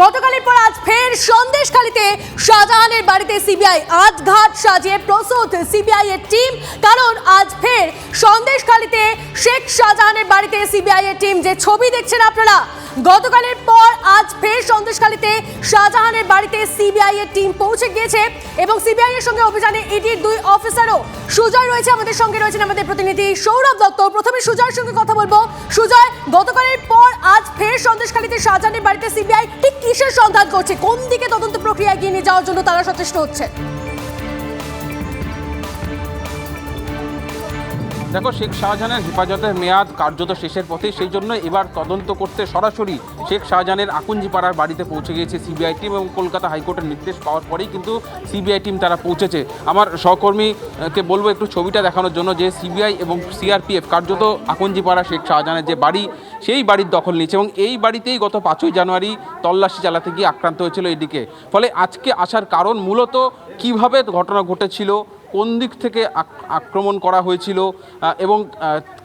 গতকালের পর আজ ফের সন্দেশখালীতে শাহজাহানের বাড়িতে সিবিআই আট ঘাট সাজিয়ে প্রস্তুত সিবিআই এর টিম। কারণ আজ ফের সন্দেশখালীতে শেখ শাহজাহানের বাড়িতে সিবিআই এর টিম। যে ছবি দেখছেন আপনারা, গতকালের পর আজ ফের সন্দেশখালীতে শাহজাহানের বাড়িতে সিবিআই এর টিম পৌঁছে গিয়েছে এবং সিবিআই এর সঙ্গে অভিযানে ইডির দুই অফিসারও সুজয় রয়েছে আমাদের সঙ্গে। রয়েছেন আমাদের প্রতিনিধি সৌরভ দত্ত। প্রথমে সুজয়ের সঙ্গে কথা বলব। সুজয়, গতকালের পর আজ ফের সন্দেশখালীতে শাহজাহানের বাড়িতে সিবিআই ঠিক কিসের সন্ধান করছে? কোন দিকে তদন্ত প্রক্রিয়া এগিয়ে নিয়ে যাওয়ার জন্য তারা সচেষ্ট হচ্ছে। দেখো, শেখ শাহজাহানের হেফাজতের মেয়াদ কার্যত শেষের পথে, সেই জন্য এবার তদন্ত করতে সরাসরি শেখ শাহজাহানের আকুঞ্জিপাড়ার বাড়িতে পৌঁছে গিয়েছে সিবিআই টিম এবং কলকাতা হাইকোর্টের নির্দেশ পাওয়ার পরেই কিন্তু সিবিআই টিম তারা পৌঁছেছে। আমার সহকর্মীকে বলব একটু ছবিটা দেখানোর জন্য যে সিবিআই এবং সিআরপিএফ কার্যত আকুঞ্জিপাড়া শেখ শাহজাহানের যে বাড়ি, সেই বাড়ির দখল নিয়েছে এবং এই বাড়িতেই গত পাঁচই জানুয়ারি তল্লাশি চালাতে গিয়ে আক্রান্ত হয়েছিল এদিকে। ফলে আজকে আসার কারণ মূলত কীভাবে ঘটনা ঘটেছিল কোন দিক থেকে আক্রমণ করা হয়েছিল এবং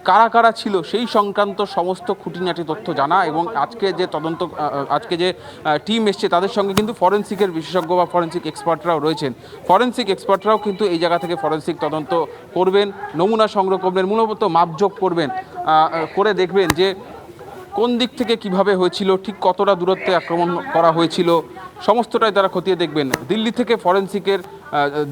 কারা কারা ছিল সেই সংক্রান্ত সমস্ত খুঁটিনাটি তথ্য জানা এবং আজকে যে তদন্ত আজকে যে টিম এসছে তাদের সঙ্গে কিন্তু ফরেন্সিকের বিশেষজ্ঞ বা ফরেন্সিক এক্সপার্টরাও রয়েছেন। ফরেন্সিক এক্সপার্টরাও কিন্তু এই জায়গা থেকে ফরেন্সিক তদন্ত করবেন, নমুনা সংগ্রহ করবেন, মূলত মাপযোগ করবেন করে দেখবেন যে কোন দিক থেকে কীভাবে হয়েছিল, ঠিক কতটা দূরত্বে আক্রমণ করা হয়েছিল সমস্তটাই তারা খতিয়ে দেখবেন। দিল্লি থেকে ফরেন্সিকের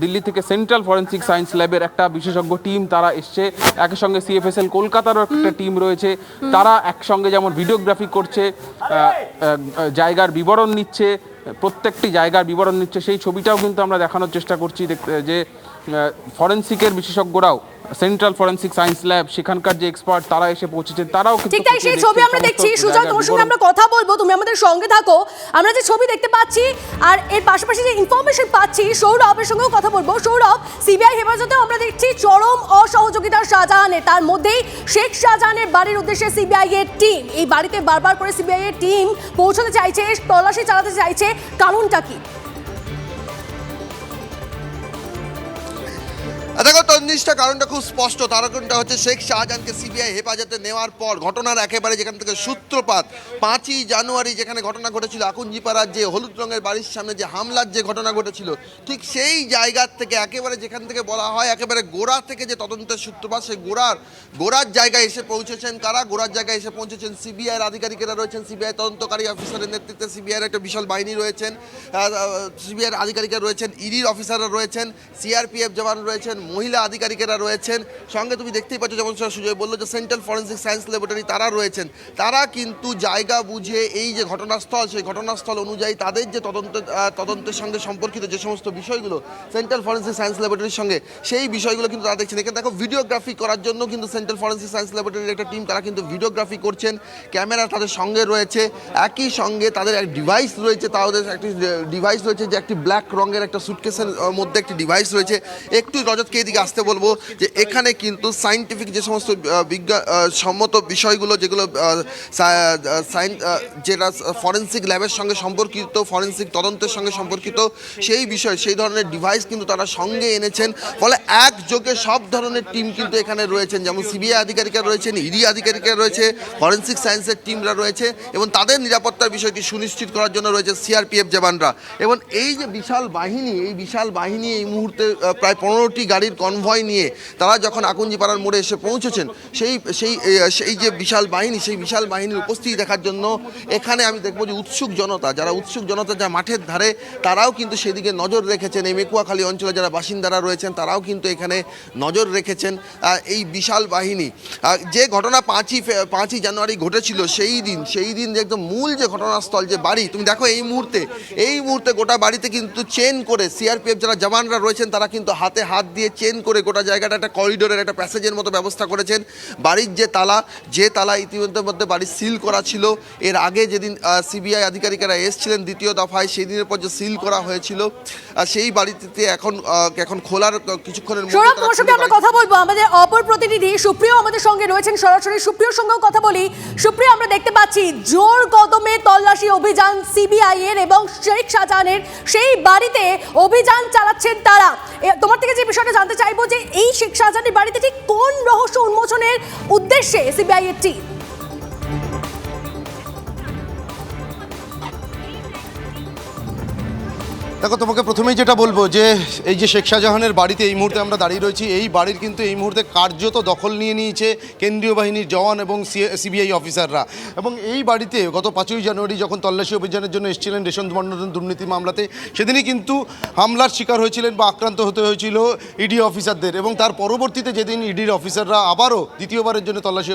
দিল্লি থেকে সেন্ট্রাল ফরেন্সিক সায়েন্স ল্যাবের একটা বিশেষজ্ঞ টিম তারা এসছে। একই সঙ্গে সিএফএসএল কলকাতারও একটা টিম রয়েছে। তারা একসঙ্গে যেমন ভিডিওগ্রাফি করছে জায়গার বিবরণ নিচ্ছে প্রত্যেকটি জায়গার বিবরণ নিচ্ছে সেই ছবিটাও কিন্তু আমরা দেখানোর চেষ্টা করছি দেখতে যে ফরেন্সিকের বিশেষজ্ঞরাও সেন্ট্রাল ফরেন্সিক সায়েন্স ল্যাব সেখানকার যে এক্সপার্ট তারা এসে পৌঁছেছেন তারাও কিন্তু ঠিক তাই সেই ছবি আমরা দেখছি। সুজয় তোমার সঙ্গে আমরা কথা বলব তুমি আমাদের সঙ্গে থাকো। আমরা যে ছবি দেখতে পাচ্ছি আর এর পাশাপাশি যে ইনফরমেশন পাচ্ছি সৌরভের সঙ্গেও কথা বলব। সৌরভ সিবিআই হেফাজতেও আমরা দেখছি চরম অসহযোগিতা শাহজাহানের। তার মধ্যেই শেখ শাহজাহানের বাড়ির উদ্দেশ্যে সিবিআই এর টিম এই বাড়িতে বারবার করে সিবিআই এর টিম পৌঁছতে চাইছে তল্লাশি চালাতে চাইছে কারণটা কি? দেখো তন্নিষ্ঠা কারণটা খুব স্পষ্ট। তার কারণটা হচ্ছে শেখ শাহজাহানকে সিবিআই হেফাজতে নেওয়ার পর ঘটনার একেবারে যেখান থেকে সূত্রপাত, পাঁচই জানুয়ারি যেখানে ঘটনা ঘটেছিল আকুঞ্জিপাড়ার যে হলুদ রঙের বাড়ির সামনে যে হামলার যে ঘটনা ঘটেছিল, ঠিক সেই জায়গার থেকে একেবারে যেখান থেকে বলা হয়, একেবারে গোড়া থেকে যে তদন্তের সূত্রপাত, সেই গোড়ার গোড়ার জায়গায় এসে পৌঁছেছেন কারা? গোড়ার জায়গায় এসে পৌঁছেছেন সিবিআইয়ের আধিকারিকেরা রয়েছেন। সিবিআই তদন্তকারী অফিসারের নেতৃত্বে সিবিআইয়ের একটা বিশাল বাহিনী রয়েছেন। সিবিআইয়ের আধিকারিকরা রয়েছেন ইডির অফিসাররা রয়েছেন সিআরপিএফ জওয়ান রয়েছেন মহিলা আধিকারিকেরা রয়েছেন। সঙ্গে তুমি দেখতেই পাচ্ছ, যেমন সুজয় বলল যে সেন্ট্রাল ফরেন্সিক সায়েন্স ল্যাবরেটরি তারা রয়েছেন। তারা কিন্তু জায়গা বুঝে এই যে ঘটনাস্থল, সেই ঘটনাস্থল অনুযায়ী তাদের যে তদন্ত তদন্তের সঙ্গে সম্পর্কিত যে সমস্ত বিষয়গুলো সেন্ট্রাল ফরেন্সিক সায়েন্স ল্যাবরেটরির সঙ্গে, সেই বিষয়গুলো কিন্তু তারা দেখছেন। এখানে দেখো, ভিডিওগ্রাফি করার জন্য কিন্তু সেন্ট্রাল ফরেন্সিক সায়েন্স ল্যাবরেটরির একটা টিম, তারা কিন্তু ভিডিওগ্রাফি করছেন। ক্যামেরা তাদের সঙ্গে রয়েছে। একই সঙ্গে তাদের এক ডিভাইস রয়েছে তাদের একটি ডিভাইস রয়েছে যে একটি ব্ল্যাক রঙের একটা সুটকেসের মধ্যে একটি ডিভাইস রয়েছে। একটু রজতকে এদিকে আসতে বলব যে এখানে কিন্তু সাইন্টিফিক যে সমস্ত বিজ্ঞান সম্মত বিষয়গুলো যেগুলো সাইন যেটা ফরেন্সিক ল্যাবের সঙ্গে সম্পর্কিত ফরেন্সিক তদন্তের সঙ্গে সম্পর্কিত, সেই বিষয়, সেই ধরনের ডিভাইস কিন্তু তারা সঙ্গে এনেছেন। ফলে একযোগে সব ধরনের টিম কিন্তু এখানে রয়েছেন। যেমন সিবিআই আধিকারিকরা রয়েছেন ইডি আধিকারিকরা রয়েছে ফরেন্সিক সায়েন্সের টিমরা রয়েছে এবং তাদের নিরাপত্তার বিষয়টি সুনিশ্চিত করার জন্য রয়েছে সিআরপিএফ জওয়ানরা। এবং এই যে বিশাল বাহিনী, এই বিশাল বাহিনী এই মুহূর্তে প্রায় পনেরোটি গাড়ির কনভয় নিয়ে তারা যখন আকুঞ্জিপাড়ার মোড়ে এসে পৌঁছেছেন, সেই সেই সেই যে বিশাল বাহিনী, সেই বিশাল বাহিনীর উপস্থিতি দেখার জন্য এখানে আমি দেখব যে উৎসুক জনতা, যারা উৎসুক জনতা যা মাঠের ধারে, তারাও কিন্তু সেদিকে নজর রেখেছেন। এই মেকুয়াখালী অঞ্চলে যারা বাসিন্দারা রয়েছেন, তারাও কিন্তু এখানে নজর রেখেছেন এই বিশাল বাহিনী। যে ঘটনা পাঁচই পাঁচই জানুয়ারি ঘটেছিল সেই দিন সেই দিন যে একদম মূল যে ঘটনাস্থল যে বাড়ি তুমি দেখো এই মুহূর্তে এই মুহূর্তে গোটা বাড়িতে কিন্তু চেন করে সিআরপিএফ যারা জওয়ানরা রয়েছেন তারা কিন্তু হাতে হাত দিয়ে চেন করে গোটা জায়গাটা একটা করিডোরের একটা প্যাসেজের মতো ব্যবস্থা করেছেন। বাড়ির যে তালা যে তালা ইতিমধ্যে মধ্যে বাড়ি সিল করা ছিল এর আগে যেদিন সিবিআই আধিকারিকেরা এসেছিলেন দ্বিতীয় দফায় সেই দিনের পর যে সিল করা হয়েছিল সেই বাড়িতে এখন এখন খোলার কিছুক্ষণের মধ্যে কথা বলব। আমাদের অপর প্রতিনিধি সুপ্রিয় আমাদের সঙ্গে রয়েছেন সরাসরি। সুপ্রিয়র সঙ্গেও কথা বলি। সুপ্রিয়, আমরা দেখতে পাচ্ছি জোর কদমে তল্লাশি অভিযান সিবিআই এর এবং শেখ শাহজাহানের। সেই বাড়িতে অভিযান চালাচ্ছেন তারা। তোমার থেকে যে বিষয়টা জানতে চাইব যে এই শেখ শাহজাহানের বাড়িতে ঠিক কোন রহস্য উন্মোচনের উদ্দেশ্যে সিবিআই এর টিম দেখো, তোমাকে প্রথমেই যেটা বলব যে, এই যে শেখ শাহজাহানের বাড়িতে এই মুহূর্তে আমরা দাঁড়িয়ে রয়েছি, এই বাড়ির কিন্তু এই মুহূর্তে কার্যত দখল নিয়ে নিয়েছে কেন্দ্রীয় বাহিনীর জওয়ান এবং সিবিআই অফিসাররা। এবং এই বাড়িতে গত পাঁচই জানুয়ারি যখন তল্লাশি অভিযানের জন্য এসেছিলেন রেশন বন্টন দুর্নীতি মামলাতে, সেদিনই কিন্তু হামলার শিকার হয়েছিলেন বা আক্রান্ত হতে হয়েছিল ইডি অফিসারদের এবং তার পরবর্তীতে যেদিন ইডির অফিসাররা আবারও দ্বিতীয়বারের জন্য তল্লাশি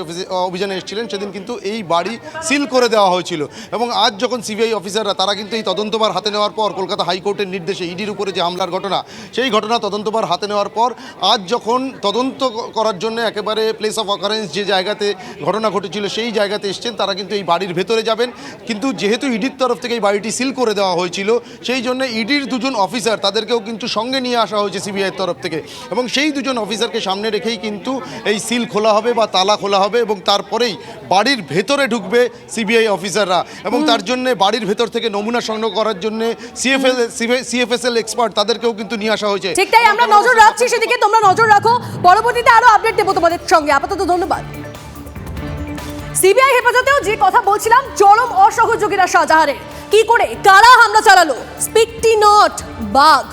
অভিযানে এসেছিলেন, সেদিন কিন্তু এই বাড়ি সিল করে দেওয়া হয়েছিল। এবং আজ যখন সিবিআই অফিসাররা, তারা কিন্তু এই তদন্তভার হাতে নেওয়ার পর কলকাতা হাইকোর্টের নির্দেশে ইডির উপরে যে হামলার ঘটনা সেই ঘটনা তদন্তভার হাতে নেওয়ার পর আজ যখন তদন্ত করার জন্য একেবারে প্লেস অফ অকারেন্স যে জায়গাতে ঘটনা ঘটেছিল সেই জায়গাতে এসছেন তারা কিন্তু এই বাড়ির ভেতরে যাবেন। কিন্তু যেহেতু ইডির তরফ থেকে এই বাড়িটি সিল করে দেওয়া হয়েছিল সেই জন্য ইডির দুজন অফিসার তাদেরকেও কিন্তু সঙ্গে নিয়ে আসা হয়েছে সিবিআইয়ের তরফ থেকে। এবং সেই দুজন অফিসারকে সামনে রেখেই কিন্তু এই সিল খোলা হবে বা তালা খোলা হবে এবং তারপরেই বাড়ির ভেতরে ঢুকবে সিবিআই অফিসাররা এবং তার জন্য বাড়ির ভেতর থেকে নমুনা সংগ্রহ করার জন্য সিএফএল সিএফএসএল এক্সপার্ট তাদেরকেও কিন্তু নিয়ে আসা হয়েছে। ঠিক তাই আমরা নজর রাখছি সেদিকে, তোমরা নজর রাখো। পরবর্তীতে আরও আপডেট দেবো তোমাদের সঙ্গে। আপাতত ধন্যবাদ। সিবিআই হেফাজতেও যে কথা বলছিলাম, চরম অসহযোগীরা শাহজাহানের কি করে? কারা হামলা চালালো? স্পিকটি নট, বাঘ।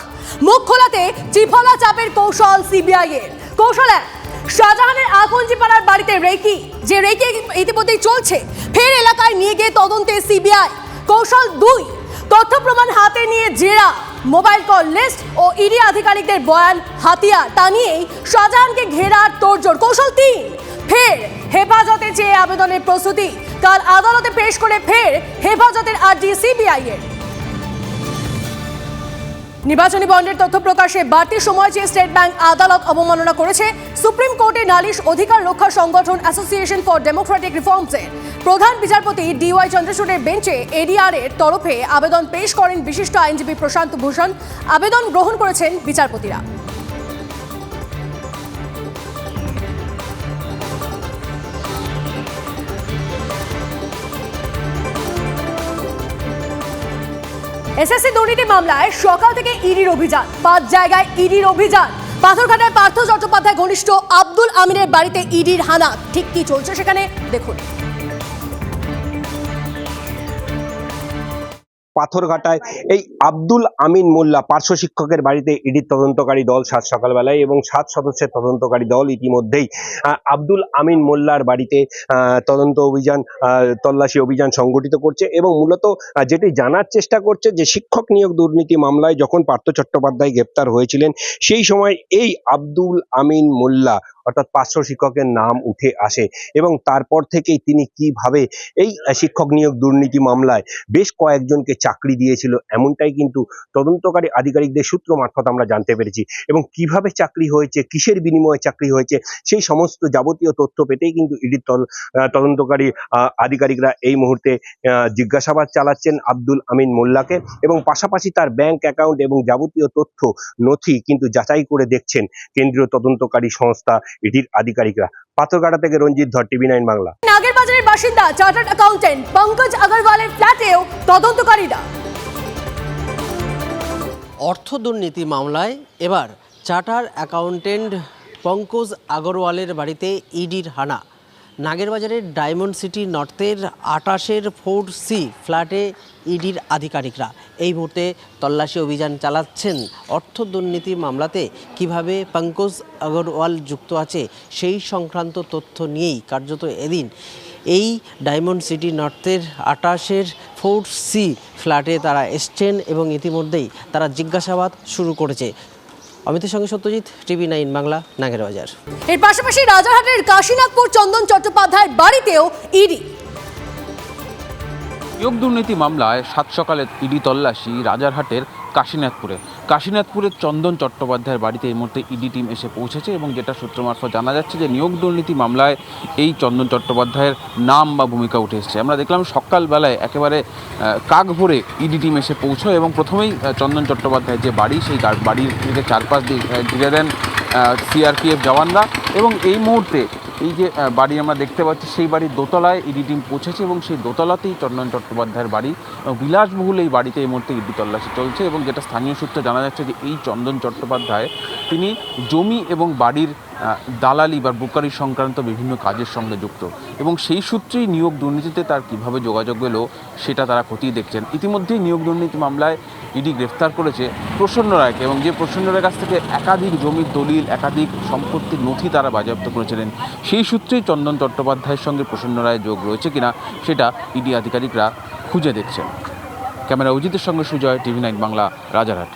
মুখ খোলাতে ত্রিফলা চাপের কৌশল সিবিআই এর। কৌশল এক শাহজাহানের আকঞ্জিপাড়ার বাড়িতে রেকি। যে রেকি ইতিমধ্যেই চলছে, ফের এলাকায় নিয়ে গিয়ে তদন্তে সিবিআই কৌশল দুই তথ্য প্রমাণ হাতে নিয়ে জেরা। মোবাইল কল লিস্ট ও ইডি আধিকারিকদের বয়ান হাতিয়া তা নিয়েই শাহজাহানকে ঘেরার তোড়জোড়। কৌশল তিন, ফের হেফাজতে চেয়ে আবেদনের প্রস্তুতি। কাল আদালতে পেশ করে ফের হেফাজতের আর্জি সিবিআই এর নির্বাচনী বন্ডের তথ্য প্রকাশে বাড়তি সময় চেয়ে স্টেট ব্যাংক আদালত অবমাননা করেছে। সুপ্রিম কোর্টে নালিশ অধিকার রক্ষা সংগঠন অ্যাসোসিয়েশন ফর ডেমোক্রেটিক রিফর্মসের প্রধান বিচারপতি ডিওয়াই চন্দ্রচূড়ের বেঞ্চে এডিআর এর তরফে আবেদন পেশ করেন বিশিষ্ট আইনজীবী প্রশান্ত ভূষণ। আবেদন গ্রহণ করেছেন বিচারপতিরা। এসএসসি দুর্নীতি মামলায় সকাল থেকে ইডির অভিযান। পাঁচ জায়গায় ইডির অভিযান। পাথরঘাটায় পার্থ চট্টোপাধ্যায় ঘনিষ্ঠ আব্দুল আমিনের বাড়িতে ইডির হানা। ঠিক কি চলছে সেখানে? দেখুন। পাথরঘাটায় এই আব্দুল আমিন মোল্লা পার্শ্ব শিক্ষকের বাড়িতে ইডির তদন্তকারী দল সাত সকালবেলায় এবং সাত সদস্যের তদন্তকারী দল ইতিমধ্যেই আব্দুল আমিন মোল্লার বাড়িতে তদন্ত অভিযান তল্লাশি অভিযান সংগঠিত করছে এবং মূলত যেটি জানার চেষ্টা করছে যে শিক্ষক নিয়োগ দুর্নীতি মামলায় যখন পার্থ চট্টোপাধ্যায় গ্রেপ্তার হয়েছিলেন, সেই সময় এই আব্দুল আমিন মোল্লা অর্থাৎ পার্শ্ব শিক্ষকের নাম উঠে আসে। এবং তারপর থেকেই তিনি কীভাবে এই শিক্ষক নিয়োগ দুর্নীতি মামলায় বেশ কয়েকজনকে চাকরি দিয়েছিল, এমনটাই কিন্তু তদন্তকারী আধিকারিকদের সূত্র মারফত আমরা জানতে পেরেছি। এবং কীভাবে চাকরি হয়েছে, কিসের বিনিময়ে চাকরি হয়েছে, সেই সমস্ত যাবতীয় তথ্য পেতেই কিন্তু ইডির তদন্তকারী আধিকারিকরা এই মুহূর্তে জিজ্ঞাসাবাদ চালাচ্ছেন আব্দুল আমিন মোল্লাকে। এবং পাশাপাশি তার ব্যাংক অ্যাকাউন্ট এবং যাবতীয় তথ্য নথি কিন্তু যাচাই করে দেখছেন কেন্দ্রীয় তদন্তকারী সংস্থা ইডির আধিকারিকরা। পাথরঘাটা থেকে রঞ্জিত ধর টিভি নাইন বাংলা। নাগেরবাজারের বাসিন্দা চার্টার্ড অ্যাকাউন্টেন্ট পঙ্কজ আগরওয়ালের ফ্ল্যাটেও তদন্তকারীরা। অর্থ দুর্নীতি মামলায় এবার চার্টার অ্যাকাউন্টেন্ট পঙ্কজ আগরওয়ালের বাড়িতে ইডির হানা। নাগেরবাজারের ডায়মন্ড সিটি নর্থের আটাশের ফোর সি ফ্ল্যাটে ইডির আধিকারিকরা। এই মুহূর্তে তল্লাশি অভিযান চালাচ্ছেন। অর্থ দুর্নীতি মামলাতে কীভাবে পঙ্কজ আগরওয়াল যুক্ত আছে সেই সংক্রান্ত তথ্য নিয়েই কার্যত এদিন এই ডায়মন্ড সিটি নর্থের আটাশের ফোর সি ফ্ল্যাটে তারা এসছেন এবং ইতিমধ্যেই তারা জিজ্ঞাসাবাদ শুরু করেছে। অমিতের সঙ্গে সত্যজিৎ টিভি নাইন বাংলা নাগের বাজার। এর পাশাপাশি রাজারহাটের কাশীনাথপুর চন্দন চট্টোপাধ্যায়ের বাড়িতেও ইডি। যোগ দুর্নীতি মামলায় সাত সকালে ইডি তল্লাশি রাজারহাটের কাশীনাথপুরে কাশীনাথপুরের চন্দন চট্টোপাধ্যায়ের বাড়িতে এই মুহূর্তে ইডি টিম এসে পৌঁছেছে এবং যেটা সূত্র মারফত জানা যাচ্ছে যে নিয়োগ দুর্নীতি মামলায় এই চন্দন চট্টোপাধ্যায়ের নাম বা ভূমিকা উঠে এসেছে। আমরা দেখলাম সকালবেলায় একেবারে কাক ভরে ইডি টিম এসে পৌঁছয় এবং প্রথমেই চন্দন চট্টোপাধ্যায়ের যে বাড়ি, সেই বাড়ির থেকে চারপাশ দিয়ে ঘিরে দেন সিআরপিএফ জওয়ানরা এবং এই মুহূর্তে এই যে বাড়ি আমরা দেখতে পাচ্ছি, সেই বাড়ির দোতলায় ইডি টিম পৌঁছেছে এবং সেই দোতলাতেই চন্দন চট্টোপাধ্যায়ের বাড়ি বিলাসবহুল এই বাড়িতে এই মুহূর্তে ইডি তল্লাশি চলছে এবং যেটা স্থানীয় সূত্রে জানা যাচ্ছে যে এই চন্দন চট্টোপাধ্যায়, তিনি জমি এবং বাড়ির দালালি বা বুকারি সংক্রান্ত বিভিন্ন কাজের সঙ্গে যুক্ত। এবং সেই সূত্রেই নিয়োগ দুর্নীতিতে তার কীভাবে যোগাযোগ এলো সেটা তারা খতিয়ে দেখছেন। ইতিমধ্যেই নিয়োগ দুর্নীতি মামলায় ইডি গ্রেফতার করেছে প্রসন্ন রায়কে এবং যে প্রসন্ন রায়ের কাছ থেকে একাধিক জমির দলিল, একাধিক সম্পত্তির নথি তারা বাজেয়াপ্ত করেছিলেন, সেই সূত্রেই চন্দন চট্টোপাধ্যায়ের সঙ্গে প্রসন্ন রায়ের যোগ রয়েছে কিনা, সেটা ইডি আধিকারিকরা খুঁজে দেখছেন। ক্যামেরা অজিতের সঙ্গে সুজয়, টিভি নাইন বাংলা, রাজারহাট।